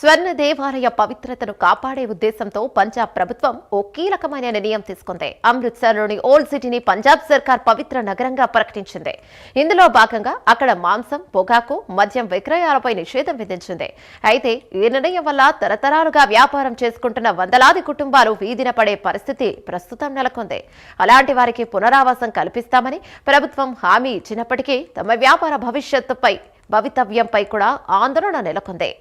స్వర్ణ దేవాలయ పవిత్రతను కాపాడే ఉద్దేశంతో పంజాబ్ ప్రభుత్వం ఓ కీలకమైన నిర్ణయం తీసుకుంది. అమృత్సర్లోని ఓల్డ్ సిటీని పంజాబ్ సర్కార్ పవిత్ర నగరంగా ప్రకటించింది. ఇందులో భాగంగా అక్కడ మాంసం పొగాకు మద్యం విక్రయాలపై నిషేధం విధించింది. అయితే ఈ నిర్ణయం వల్ల తరతరాలుగా వ్యాపారం చేసుకుంటున్న వందలాది కుటుంబాలు వీధిన పడే పరిస్థితి ప్రస్తుతం నెలకొంది. అలాంటి వారికి పునరావాసం కల్పిస్తామని ప్రభుత్వం హామీ ఇచ్చినప్పటికీ తమ వ్యాపార భవిష్యత్తుపై భవితవ్యంపై కూడా ఆందోళన నెలకొంది.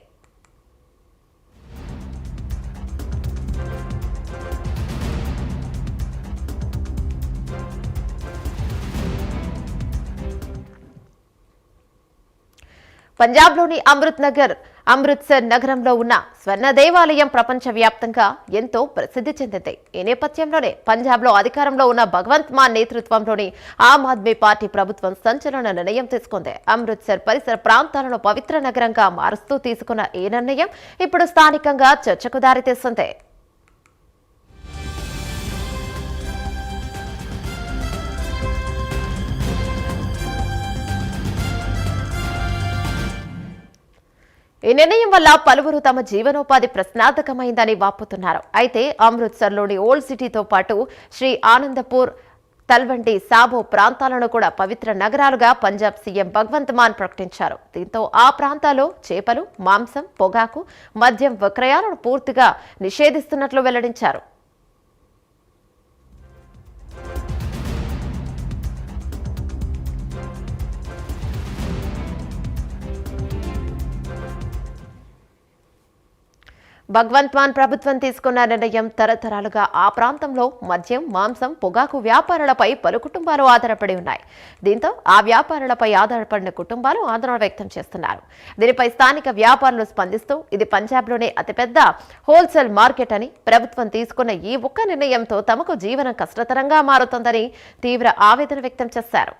పంజాబ్లోని అమృత్ నగర్ అమృత్సర్ నగరంలో ఉన్న స్వర్ణ దేవాలయం ప్రపంచవ్యాప్తంగా ఎంతో ప్రసిద్ధి చెందింది. ఈ నేపథ్యంలోనే పంజాబ్లో అధికారంలో ఉన్న భగవంత్ మాన్ నేతృత్వంలోని ఆమ్ ఆద్మీ పార్టీ ప్రభుత్వం సంచలన నిర్ణయం తీసుకుంది. అమృత్సర్ పరిసర ప్రాంతాలను పవిత్ర నగరంగా మారుస్తూ తీసుకున్న ఈ నిర్ణయం ఇప్పుడు స్థానికంగా చర్చకు దారితీస్తుంది ఈ నిర్ణయం వల్ల పలువురు తమ జీవనోపాధి ప్రశ్నార్థకమైందని వాపుతున్నారు. అయితే అమృత్సర్లోని ఓల్డ్ సిటీతో పాటు శ్రీ ఆనందపూర్ తల్వండి సాబో ప్రాంతాలను కూడా పవిత్ర నగరాలుగా పంజాబ్ సీఎం భగవంత్ మాన్ ప్రకటించారు. దీంతో ఆ ప్రాంతాల్లో చేపలు మాంసం పొగాకు మద్యం విక్రయాలను పూర్తిగా నిషేధిస్తున్నట్లు వెల్లడించారు. భగవంత్ మాన్ ప్రభుత్వం తీసుకున్న నిర్ణయం తరతరాలుగా ఆ ప్రాంతంలో మద్యం మాంసం పొగాకు వ్యాపారులపై పలు కుటుంబాలు ఆధారపడి ఉన్నాయి. దీంతో ఆ వ్యాపారులపై ఆధారపడిన కుటుంబాలు ఆందోళన వ్యక్తం చేస్తున్నారు. దీనిపై స్థానిక వ్యాపారులు స్పందిస్తూ ఇది పంజాబ్లోనే అతిపెద్ద హోల్సేల్ మార్కెట్ అని ప్రభుత్వం తీసుకున్న ఈ ఒక్క నిర్ణయంతో తమకు జీవనం కష్టతరంగా మారుతోందని తీవ్ర ఆవేదన వ్యక్తం చేశారు.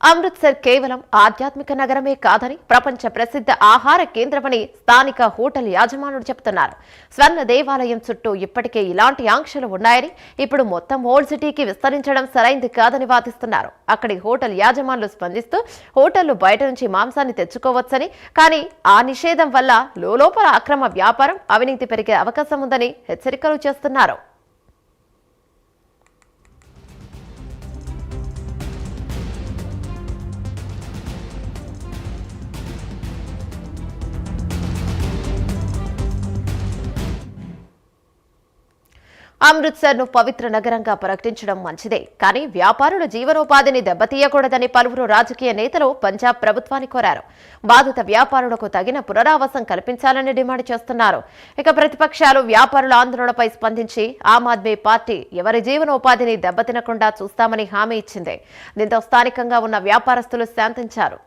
అమృత్సర్ కేవలం ఆధ్యాత్మిక నగరమే కాదని ప్రపంచ ప్రసిద్ధ ఆహార కేంద్రమని స్థానిక హోటల్ యాజమానుడు చెబుతున్నారు. స్వర్ణ దేవాలయం చుట్టూ ఇప్పటికే ఇలాంటి ఆంక్షలు ఉన్నాయని ఇప్పుడు మొత్తం ఓల్డ్ సిటీకి విస్తరించడం సరైంది కాదని వాదిస్తున్నారు. అక్కడి హోటల్ యాజమానులు స్పందిస్తూ హోటళ్ళు బయట నుంచి మాంసాన్ని తెచ్చుకోవచ్చని కానీ ఆ నిషేధం వల్ల లోపల అక్రమ వ్యాపారం అవినీతి పెరిగే అవకాశం ఉందని హెచ్చరికలు చేస్తున్నారు. అమృత్సర్ను పవిత్ర నగరంగా ప్రకటించడం మంచిదే. కానీ వ్యాపారుల జీవనోపాధిని దెబ్బతీయకూడదని పలువురు రాజకీయ నేతలు పంజాబ్ ప్రభుత్వాన్ని కోరారు. బాధిత వ్యాపారులకు తగిన పునరావాసం కల్పించాలని డిమాండ్ చేస్తున్నారు. ఇక ప్రతిపక్షాలు వ్యాపారుల ఆందోళనపై స్పందించి ఆమ్ ఆద్మీ పార్టీ ఎవరి జీవనోపాధిని దెబ్బతినకుండా చూస్తామని హామీ ఇచ్చింది. దీంతో స్థానికంగా ఉన్న వ్యాపారస్తులు శాంతించారు.